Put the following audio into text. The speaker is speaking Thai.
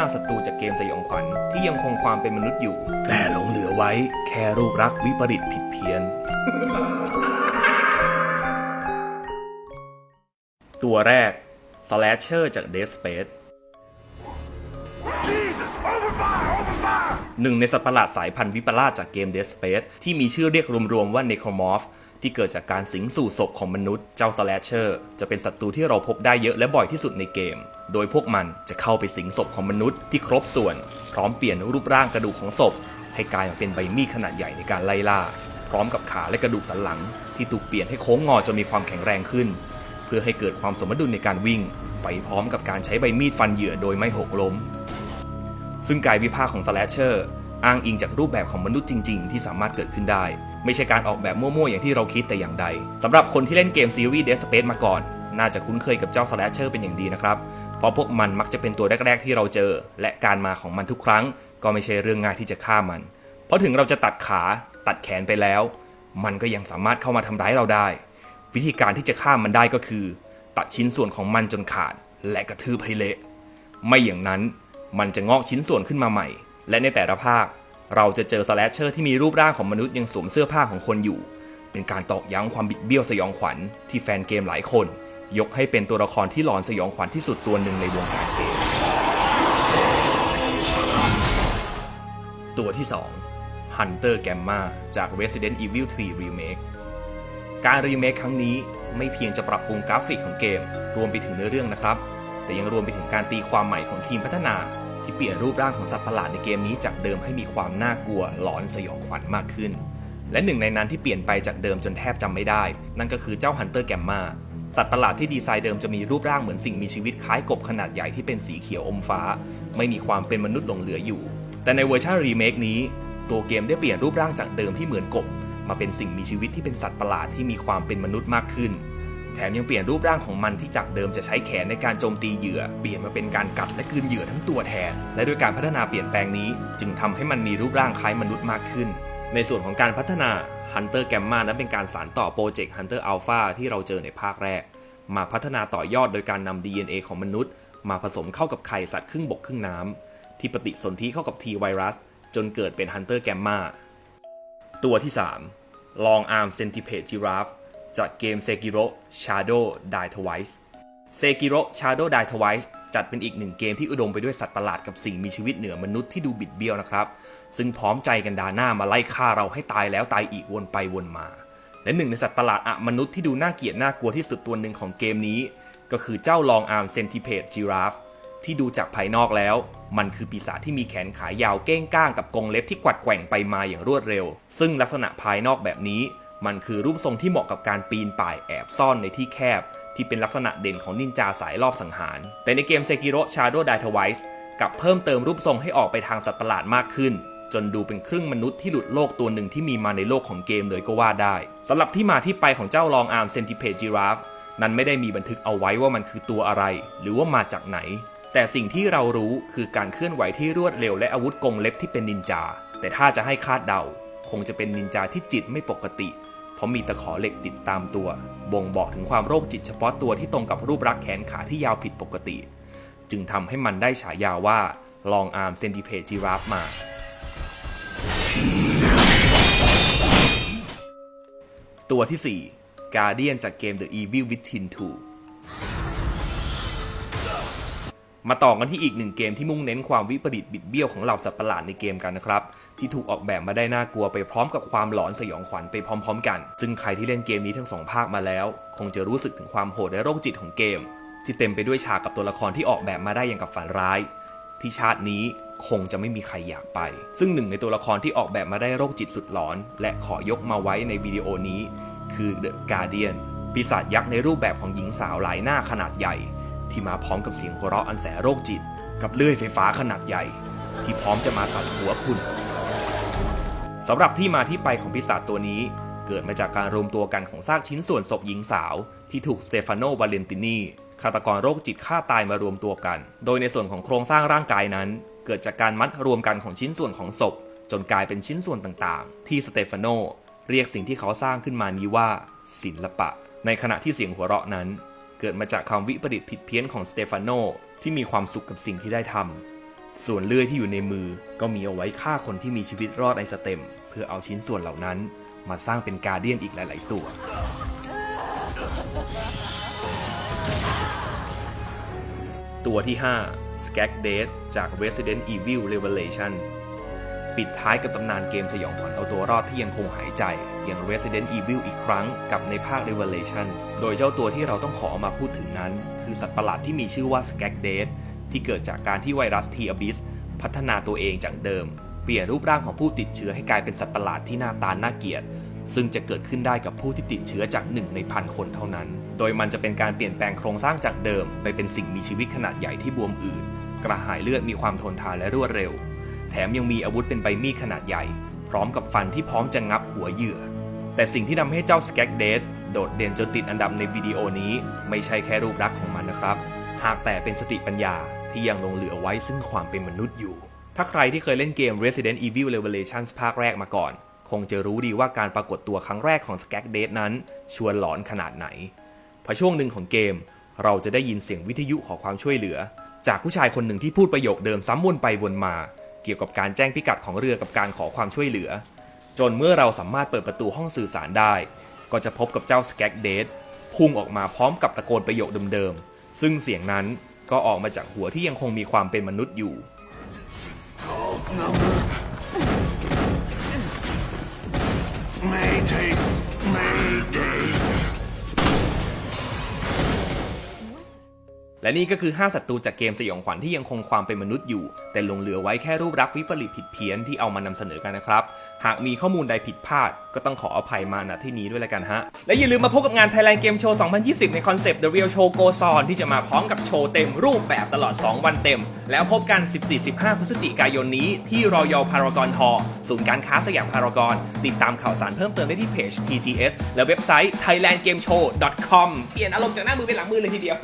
างศัตรูจากเกมสยองขวัญที่ยังคงความเป็นมนุษย์อยู่ แต่หลงเหลือไว้แค่รูปรักษ์วิปริตผิดเพี้ยน ตัวแรก Slasher จาก Dead Space หนึ่งในสัตว์ประหลาดสายพันธุ์วิปลาสจากเกม Dead Space ที่มีชื่อเรียกรวมๆว่า Necromorph ที่เกิดจากการสิงสู่ศพของมนุษย์เจ้า Slasher จะเป็นศัตรูที่เราพบได้เยอะและบ่อยที่สุดในเกม โดยพวกมันจะเข้าไปสิงศพของมนุษย์ที่ครบส่วน พร้อมเปลี่ยนรูปร่างกระดูกของศพ ให้กลายมาเป็นใบมีดขนาดใหญ่ในการไล่ล่า พร้อมกับขาและกระดูกสันหลัง ที่ถูกเปลี่ยนให้โค้งงอจนมีความแข็งแรงขึ้น เพื่อให้เกิดความสมดุลในการวิ่ง ไปพร้อมกับการใช้ใบมีดฟันเหยื่อโดยไม่หกล้ม ซึ่งกายวิภาคของ Slasher อ้างอิงจากรูปแบบของมนุษย์จริง ๆ ที่สามารถเกิดขึ้นได้ ไม่ใช่การออกแบบมั่วๆอย่างที่เราคิดแต่อย่างใดสำหรับคนที่เล่นเกมซีรีส์ Dead Space มาก่อน น่าจะคุ้นเคยกับเจ้า Slasher เป็นอย่างดีนะครับ เพราะพวกมันมักจะเป็นตัวแรก ๆ ที่เราเจอ และการมาของมันทุกครั้ง ก็ไม่ใช่เรื่องง่ายที่จะฆ่ามัน เพราะถึงเราจะตัดขาตัดแขนไปแล้ว มันก็ยังสามารถเข้ามาทำร้ายเราได้ วิธีการที่จะฆ่ามันได้ก็คือ ตัดชิ้นส่วนของมันจนขาด และกระทืบให้เละไม่อย่างนั้น มันจะงอกชิ้นส่วนขึ้นมาใหม่ และในแต่ละภาค เราจะเจอสแลชเชอร์ที่มีรูปร่างของมนุษย์ยังสวมเสื้อผ้าของคนอยู่ เป็นการตอกย้ำความบิดเบี้ยวสยองขวัญที่แฟนเกมหลายคน ยกให้เป็นตัวละครที่หลอนสยองขวัญที่สุดตัวหนึ่งในวงการเกม ตัวที่ 2 Hunter Gamma จาก Resident Evil 3 Remake การรีเมคครั้งนี้ไม่เพียงจะปรับปรุงกราฟิกของเกม รวมไปถึงเนื้อเรื่องนะครับ แต่ยังรวมไปถึงการตีความใหม่ของทีมพัฒนา ที่เปลี่ยนรูปร่างของสัตว์ประหลาดในเกมนี้จากเดิมให้มีความน่ากลัวหลอนสยองขวัญมากขึ้น และหนึ่งในนั้นที่เปลี่ยนไปจากเดิมจนแทบจำไม่ได้ นั่นก็คือเจ้าฮันเตอร์แกมมาสัตว์ประหลาดที่ดีไซน์เดิมจะมีรูปร่างเหมือนสิ่งมีชีวิตคล้ายกบขนาดใหญ่ที่เป็นสีเขียวอมฟ้า ไม่มีความเป็นมนุษย์หลงเหลืออยู่ แต่ในเวอร์ชันรีเมคนี้ตัวเกมได้เปลี่ยนรูปร่างจากเดิมที่เหมือนกบ มาเป็นสิ่งมีชีวิตที่เป็นสัตว์ประหลาดที่มีความเป็นมนุษย์มากขึ้น แถมยังเปลี่ยนรูปร่างของมันที่จากเดิมจะใช้แขนในการโจมตีเหยื่อ เปลี่ยนมาเป็นการกัดและกืนเหยื่อทั้งตัวแทน และด้วยการพัฒนาเปลี่ยนแปลงนี้ จึงทำให้มันมีรูปร่างคล้ายมนุษย์มากขึ้น ในส่วนของการพัฒนา Hunter Gamma นั้นเป็นการสานต่อโปรเจกต์ Hunter Alpha ที่เราเจอในภาคแรก มาพัฒนาต่อยอดโดยการนำ DNA ของมนุษย์ มาผสมเข้ากับไข่สัตว์ครึ่งบกครึ่งน้ำที่ปฏิสนธิเข้ากับ T ไวรัสจนเกิดเป็น Hunter Gamma ตัวที่ 3 Long Arm Centipede Giraffe จากเกม Sekiro Shadow Die Twice Sekiro Shadow Die Twice จัดเป็นอีกหนึ่งเกมที่อุดมไปด้วยสัตว์ประหลาดกับสิ่งมีชีวิตเหนือมนุษย์ที่ดูบิดเบี้ยวนะครับ ซึ่งพร้อมใจกันดาหน้ามาไล่ฆ่าเราให้ตายแล้วตายอีกวนไปวนมา และหนึ่งในสัตว์ประหลาดอะมนุษย์ที่ดูน่าเกลียดน่ากลัวที่สุดตัวหนึ่งของเกมนี้ ก็คือเจ้า Long Arm Centipede Giraffe ที่ดูจากภายนอกแล้ว มันคือปีศาจที่มีแขนขายาวเก้งก้างกับกรงเล็บที่กวัดแกว่งไปมาอย่างรวดเร็ว ซึ่งลักษณะภายนอกแบบนี้ มันคือรูปทรงที่เหมาะกับการปีนป่ายแอบซ่อนในที่แคบ ที่เป็นลักษณะเด่นของนินจาสายรอบสังหาร แต่ในเกม Sekiro Shadow Die Twice กลับเพิ่มเติมรูปทรงให้ออกไปทางสัตว์ประหลาดมากขึ้น จนดูเป็นครึ่งมนุษย์ที่หลุดโลกตัวหนึ่งที่มีมาในโลกของเกมเลยก็ว่าได้สำหรับที่มาที่ไปของเจ้าลองอาร์มเซนติเพ e Giraffe นั้นไม่ได้มีบันทึกเอาไว้ว่ามันคือตัวอะไร หรือว่ามาจากไหน แต่สิ่งที่เรารู้คือการเคลื่อนไหวที่รวดเร็วและอาวุธกงเล็บที่เป็นนินจา แต่ถ้าจะให้คาดเดา คงจะเป็นนินจาที่จิตไม่ปกติ เพราะมีตะขอเหล็กติดตามตัว บ่งบอกถึงความโรคจิตเฉพาะตัวที่ตรงกับรูปรักษ์แขนขาที่ยาวผิดปกติ จึงทำให้มันได้ฉายาว่าลองอาร์มเซนติเพจิราฟมาตัวที่ 4 Guardian จากเกม The Evil Within 2 มาต่อกันที่อีกหนึ่งเกมที่มุ่งเน้นความวิปริตบิดเบี้ยวของเหล่าสัตว์ประหลาดในเกมกันนะครับ ที่ถูกออกแบบมาได้น่ากลัวไปพร้อมกับความหลอนสยองขวัญไปพร้อม ๆ กัน ซึ่งใครที่เล่นเกมนี้ทั้งสองภาคมาแล้ว คงจะรู้สึกถึงความโหดและโรคจิตของเกม ที่เต็มไปด้วยฉากกับตัวละครที่ออกแบบมาได้อย่างกับฝันร้าย ที่ชาตินี้คงจะไม่มีใครอยากไป ซึ่งหนึ่งในตัวละครที่ออกแบบมาได้โรคจิตสุดหลอน และขอยกมาไว้ในวิดีโอนี้ คือ The Guardian ปีศาจยักษ์ในรูปแบบของหญิงสาวหลายหน้าขนาดใหญ่ ที่มาพร้อมกับเสียงหัวเราะอันแสนโรคจิต กับเลื่อยไฟฟ้าขนาดใหญ่ ที่พร้อมจะมาตัดหัวคุณสำหรับที่มาที่ไปของปีศาจตัวนี้ เกิดมาจากการรวมตัวกันของซากชิ้นส่วนศพหญิงสาว ที่ถูกสเตฟานโนวาเลนตินีฆาตกรโรคจิตฆ่าตายมารวมตัวกัน โดยในส่วนของโครงสร้างร่างกายนั้น เกิดจากการมัดรวมกันของชิ้นส่วนของศพ จนกลายเป็นชิ้นส่วนต่างๆ ที่สเตฟานโนเรียกสิ่งที่เขาสร้างขึ้นมานี้ว่า ศิลปะ ในขณะที่เสียงหัวเราะนั้น เกิดมาจากความวิปริตผิดเพี้ยนของสเตฟานโนที่มีความสุขกับสิ่งที่ได้ทำ ส่วนเลื่อยที่อยู่ในมือก็มีเอาไว้ฆ่าคนที่มีชีวิตรอดในสเต็ม เพื่อเอาชิ้นส่วนเหล่านั้นมาสร้างเป็นการเดียนอีกหลาย ๆ ตัว ตัวที่ 5 Skag d a t จาก Resident Evil Revelations ปิดท้ายกับตำนานเกมสยองขวัญเอาตัวรอดที่ยังคงหายใจ อย่าง Resident Evil อีกครั้งกับในภาค Revelation โดยเจ้าตัวที่เราต้องขอมาพูดถึงนั้น คือสัตว์ประหลาดที่มีชื่อว่า Skag d a t ที่เกิดจากการที่ไวรัส T Abyss พัฒนาตัวเองจากเดิม เปลี่ยนรูปร่างของผู้ติดเชื้อให้กลายเป็นสัตว์ประหลาดที่หน้าตาน่าเกลียดซึ่งจะเกิดขึ้นได้กับผู้ที่ติดเชื้อจากหนึ่งในพันคนเท่านั้น โดยมันจะเป็นการเปลี่ยนแปลงโครงสร้างจากเดิม ไปเป็นสิ่งมีชีวิตขนาดใหญ่ที่บวมอืด กระหายเลือดมีความทนทานและรวดเร็ว แถมยังมีอาวุธเป็นใบมีดขนาดใหญ่ พร้อมกับฟันที่พร้อมจะงับหัวเหยื่อ แต่สิ่งที่ทำให้เจ้าสแกกเดดโดดเด่นจนติดอันดับในวิดีโอนี้ ไม่ใช่แค่รูปลักษณ์ของมันนะครับ หากแต่เป็นสติปัญญาที่ยังลงเหลือไว้ซึ่งความเป็นมนุษย์อยู่ ถ้าใครที่เคยเล่นเกม Resident Evil Revelations ภาคแรกมาก่อน คงจะรู้ดีว่าการปรากฏตัวครั้งแรกของ Skag d a t นั้น ชวนหลอนขนาดไหนพอช่วงหนึ่งของเกม เราจะได้ยินเสียงวิทยุขอความช่วยเหลือ จากผู้ชายคนหนึ่งที่พูดประโยคเดิมซ้ำวนไปวนมา เกี่ยวกับการแจ้งพิกัดของเรือกับการขอความช่วยเหลือ จนเมื่อเราสามารถเปิดประตูห้องสื่อสารได้ ก็จะพบกับเจ้า Skag d a t พุ่งออกมาพร้อมกับตะโกนประโยคเดิมๆ ซึ่งเสียงนั้นก็ออกมาจากหัวที่ยังคงมีความเป็นมนุษย์อยู่ และนี่ก็คือ 5ศัตรูจากเกมสยองขวัญที่ยังคงความเป็นมนุษย์อยู่ แต่ลงเหลือไว้แค่รูปลักษณ์วิปริตผิดเพี้ยนที่เอามานำเสนอกันนะครับ หากมีข้อมูลใดผิดพลาด ก็ต้องขออภัยมาณที่นี้ด้วยแล้วกันฮะ และอย่าลืมมาพบกับงาน Thailand Game Show 2020 ในคอนเซปต์ The Real Show Go Son ที่จะมาพร้อมกับโชว์เต็มรูปแบบตลอด 2 วันเต็ม แล้วพบกัน 14-15 พฤศจิกายนนี้ที่ Royal Paragon Hall ศูนย์การค้าสยามพารากอนติดตามข่าวสารเพิ่มเติมได้ที่เพจ TGS และเว็บไซต์ thailandgameshow.com เปลี่ยนอารมณ์จากหน้ามือเป็นหลังมือเลยทีเดียว